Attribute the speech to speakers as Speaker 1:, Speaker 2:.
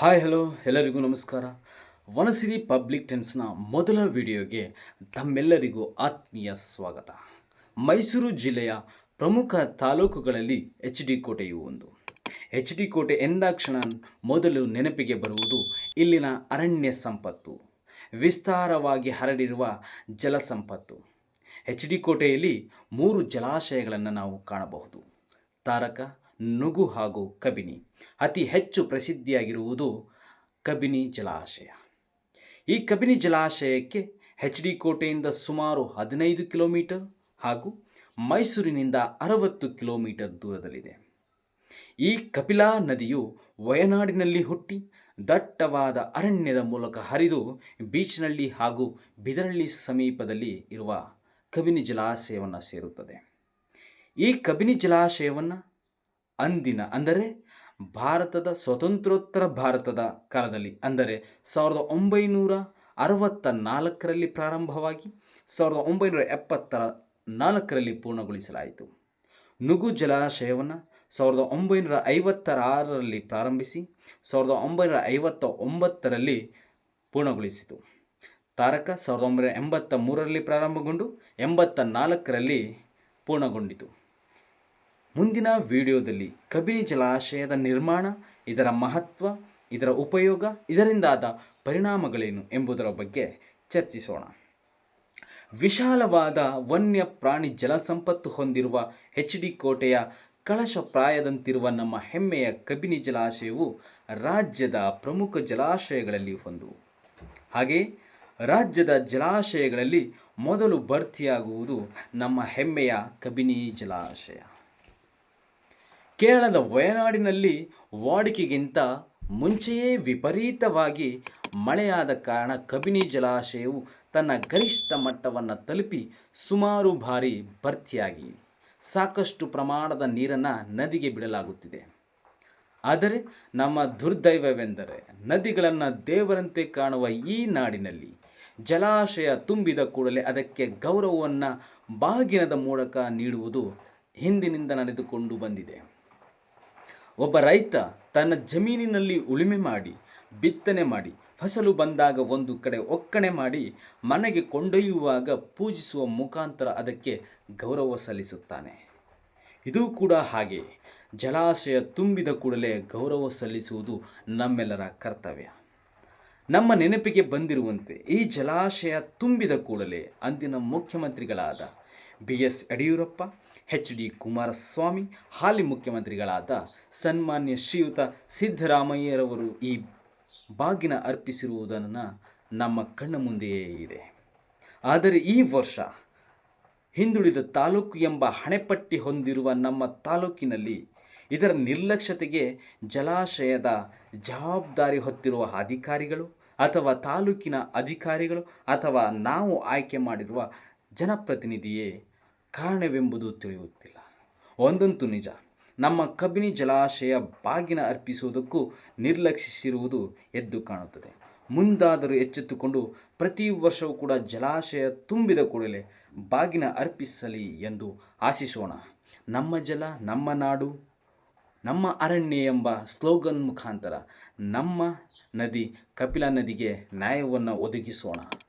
Speaker 1: Hi hello ಎಲ್ಲರಿಗೂ ನಮಸ್ಕಾರ. Vanasiri public ಟೆನ್ಸ್ನ ಮೊದಲ ವಿಡಿಯೋಗೆ ತಮ್ಮೆಲ್ಲರಿಗೂ ಆತ್ಮೀಯ ಸ್ವಾಗತ. ಮೈಸೂರು ಜಿಲ್ಲೆಯ ಪ್ರಮುಖ ತಾಲೂಕುಗಳಲ್ಲಿ ಎಚ್ ಡಿ ಕೋಟೆಯು ಒಂದು. ಎಚ್ ಡಿ ಕೋಟೆ ಎಂದಾಕ್ಷಣ ಮೊದಲು ನೆನಪಿಗೆ ಬರುವುದು ಇಲ್ಲಿನ ಅರಣ್ಯ ಸಂಪತ್ತು. ವಿಸ್ತಾರವಾಗಿ ಹರಡಿರುವ ಜಲ ಸಂಪತ್ತು. ಎಚ್ ಡಿ ಕೋಟೆಯಲ್ಲಿ ಮೂರು ಜಲಾಶಯಗಳನ್ನು ನಾವು ಕಾಣಬಹುದು. ತಾರಕ ನುಗು ಹಾಗೂ ಕಬಿನಿ. ಅತಿ ಹೆಚ್ಚು ಪ್ರಸಿದ್ಧಿಯಾಗಿರುವುದು ಕಬಿನಿ ಜಲಾಶಯ. ಈ ಕಬಿನಿ ಜಲಾಶಯಕ್ಕೆ ಎಚ್ ಡಿ ಕೋಟೆಯಿಂದ ಸುಮಾರು ಹದಿನೈದು ಕಿಲೋಮೀಟರ್ ಹಾಗೂ ಮೈಸೂರಿನಿಂದ ಅರವತ್ತು ಕಿಲೋಮೀಟರ್ ದೂರದಲ್ಲಿದೆ. ಈ ಕಪಿಲಾ ನದಿಯು ವಯನಾಡಿನಲ್ಲಿ ಹುಟ್ಟಿ ದಟ್ಟವಾದ ಅರಣ್ಯದ ಮೂಲಕ ಹರಿದು ಬೀಚ್ನಲ್ಲಿ ಹಾಗೂ ಬಿದರಳ್ಳಿ ಸಮೀಪದಲ್ಲಿ ಇರುವ ಕಬಿನಿ ಜಲಾಶಯವನ್ನು ಸೇರುತ್ತದೆ. ಈ ಕಬಿನಿ ಜಲಾಶಯವನ್ನು ಅಂದಿನ, ಅಂದರೆ ಭಾರತದ ಸ್ವತಂತ್ರೋತ್ತರ ಭಾರತದ ಕಾಲದಲ್ಲಿ, ಅಂದರೆ ಸಾವಿರದ ಒಂಬೈನೂರ ಅರವತ್ತ ನಾಲ್ಕರಲ್ಲಿ ಪ್ರಾರಂಭವಾಗಿ ಸಾವಿರದ ಒಂಬೈನೂರ ಎಪ್ಪತ್ತರ ನಾಲ್ಕರಲ್ಲಿ ಪೂರ್ಣಗೊಳಿಸಲಾಯಿತು. ನುಗು ಜಲಾಶಯವನ್ನು ಸಾವಿರದ ಒಂಬೈನೂರ ಐವತ್ತರ ಆರರಲ್ಲಿ ಪ್ರಾರಂಭಿಸಿ ಸಾವಿರದ ಒಂಬೈನೂರ ಐವತ್ತ ಒಂಬತ್ತರಲ್ಲಿ ಪೂರ್ಣಗೊಳಿಸಿತು. ತಾರಕ ಸಾವಿರದ ಒಂಬೈನೂರ ಎಂಬತ್ತ ಮೂರರಲ್ಲಿ ಪ್ರಾರಂಭಗೊಂಡು ಎಂಬತ್ತ ನಾಲ್ಕರಲ್ಲಿ ಪೂರ್ಣಗೊಂಡಿತು. ಮುಂದಿನ ವಿಡಿಯೋದಲ್ಲಿ ಕಬಿನಿ ಜಲಾಶಯದ ನಿರ್ಮಾಣ, ಇದರ ಮಹತ್ವ, ಇದರ ಉಪಯೋಗ, ಇದರಿಂದಾದ ಪರಿಣಾಮಗಳೇನು ಎಂಬುದರ ಬಗ್ಗೆ ಚರ್ಚಿಸೋಣ. ವಿಶಾಲವಾದ ವನ್ಯ ಪ್ರಾಣಿ ಜಲಸಂಪತ್ತು ಹೊಂದಿರುವ ಎಚ್ ಡಿ ಕೋಟೆಯ ಕಳಶಪ್ರಾಯದಂತಿರುವ ನಮ್ಮ ಹೆಮ್ಮೆಯ ಕಬಿನಿ ಜಲಾಶಯವು ರಾಜ್ಯದ ಪ್ರಮುಖ ಜಲಾಶಯಗಳಲ್ಲಿ ಒಂದು. ಹಾಗೆ ರಾಜ್ಯದ ಜಲಾಶಯಗಳಲ್ಲಿ ಮೊದಲು ಭರ್ತಿಯಾಗುವುದು ನಮ್ಮ ಹೆಮ್ಮೆಯ ಕಬಿನಿ ಜಲಾಶಯ. ಕೇರಳದ ವಯನಾಡಿನಲ್ಲಿ ವಾಡಿಕೆಗಿಂತ ಮುಂಚೆಯೇ ವಿಪರೀತವಾಗಿ ಮಳೆಯಾದ ಕಾರಣ ಕಬಿನಿ ಜಲಾಶಯವು ತನ್ನ ಗರಿಷ್ಠ ಮಟ್ಟವನ್ನು ತಲುಪಿ ಸುಮಾರು ಬಾರಿ ಭರ್ತಿಯಾಗಿ ಸಾಕಷ್ಟು ಪ್ರಮಾಣದ ನೀರನ್ನು ನದಿಗೆ ಬಿಡಲಾಗುತ್ತಿದೆ. ಆದರೆ ನಮ್ಮ ದುರ್ದೈವವೆಂದರೆ ನದಿಗಳನ್ನು ದೇವರಂತೆ ಕಾಣುವ ಈ ನಾಡಿನಲ್ಲಿ ಜಲಾಶಯ ತುಂಬಿದ ಕೂಡಲೇ ಅದಕ್ಕೆ ಗೌರವವನ್ನು ಬಾಗಿನದ ಮೂಲಕ ನೀಡುವುದು ಹಿಂದಿನಿಂದ ನಡೆದುಕೊಂಡು ಬಂದಿದೆ. ಒಬ್ಬ ರೈತ ತನ್ನ ಜಮೀನಿನಲ್ಲಿ ಉಳುಮೆ ಮಾಡಿ, ಬಿತ್ತನೆ ಮಾಡಿ, ಫಸಲು ಬಂದಾಗ ಒಂದು ಕಡೆ ಒಕ್ಕಣೆ ಮಾಡಿ ಮನೆಗೆ ಕೊಂಡೊಯ್ಯುವಾಗ ಪೂಜಿಸುವ ಮುಖಾಂತರ ಅದಕ್ಕೆ ಗೌರವ ಸಲ್ಲಿಸುತ್ತಾನೆ. ಇದೂ ಕೂಡ ಹಾಗೆ. ಜಲಾಶಯ ತುಂಬಿದ ಕೂಡಲೇ ಗೌರವ ಸಲ್ಲಿಸುವುದು ನಮ್ಮೆಲ್ಲರ ಕರ್ತವ್ಯ. ನಮ್ಮ ನೆನಪಿಗೆ ಬಂದಿರುವಂತೆ ಈ ಜಲಾಶಯ ತುಂಬಿದ ಕೂಡಲೇ ಅಂದಿನ ಮುಖ್ಯಮಂತ್ರಿಗಳಾದ B S Yediyurappa H D Kumaraswamy, ಹಾಲಿ ಮುಖ್ಯಮಂತ್ರಿಗಳಾದ ಸನ್ಮಾನ್ಯ ಶ್ರೀಯುತ ಸಿದ್ದರಾಮಯ್ಯರವರು ಈ ಬಾಗಿನ ಅರ್ಪಿಸಿರುವುದನ್ನು ನಮ್ಮ ಕಣ್ಣ ಮುಂದೆಯೇ ಇದೆ. ಆದರೆ ಈ ವರ್ಷ ಹಿಂದುಳಿದ ತಾಲೂಕು ಎಂಬ ಹಣೆಪಟ್ಟಿ ಹೊಂದಿರುವ ನಮ್ಮ ತಾಲೂಕಿನಲ್ಲಿ ಇದರ ನಿರ್ಲಕ್ಷ್ಯತೆಗೆ ಜಲಾಶಯದ ಜವಾಬ್ದಾರಿ ಹೊತ್ತಿರುವ ಅಧಿಕಾರಿಗಳು ಅಥವಾ ತಾಲೂಕಿನ ಅಧಿಕಾರಿಗಳು ಅಥವಾ ನಾವು ಆಯ್ಕೆ ಮಾಡಿರುವ ಜನಪ್ರತಿನಿಧಿಯೇ ಕಾರಣವೆಂಬುದು ತಿಳಿಯುತ್ತಿಲ್ಲ. ಒಂದಂತೂ ನಿಜ. ನಮ್ಮ ಕಬಿನಿ ಜಲಾಶಯ ಬಾಗಿನ ಅರ್ಪಿಸುವುದಕ್ಕೂ ನಿರ್ಲಕ್ಷಿಸಿರುವುದು ಎದ್ದು ಕಾಣುತ್ತದೆ. ಮುಂದಾದರೂ ಎಚ್ಚೆತ್ತುಕೊಂಡು ಪ್ರತಿ ವರ್ಷವೂ ಕೂಡ ಜಲಾಶಯ ತುಂಬಿದ ಕೂಡಲೇ ಬಾಗಿನ ಅರ್ಪಿಸಲಿ ಎಂದು ಆಶಿಸೋಣ. ನಮ್ಮ ಜಲ, ನಮ್ಮ ನಾಡು, ನಮ್ಮ ಅರಣ್ಯ ಎಂಬ ಸ್ಲೋಗನ್ ಮುಖಾಂತರ ನಮ್ಮ ನದಿ ಕಪಿಲಾ ನದಿಗೆ ನ್ಯಾಯವನ್ನು ಒದಗಿಸೋಣ.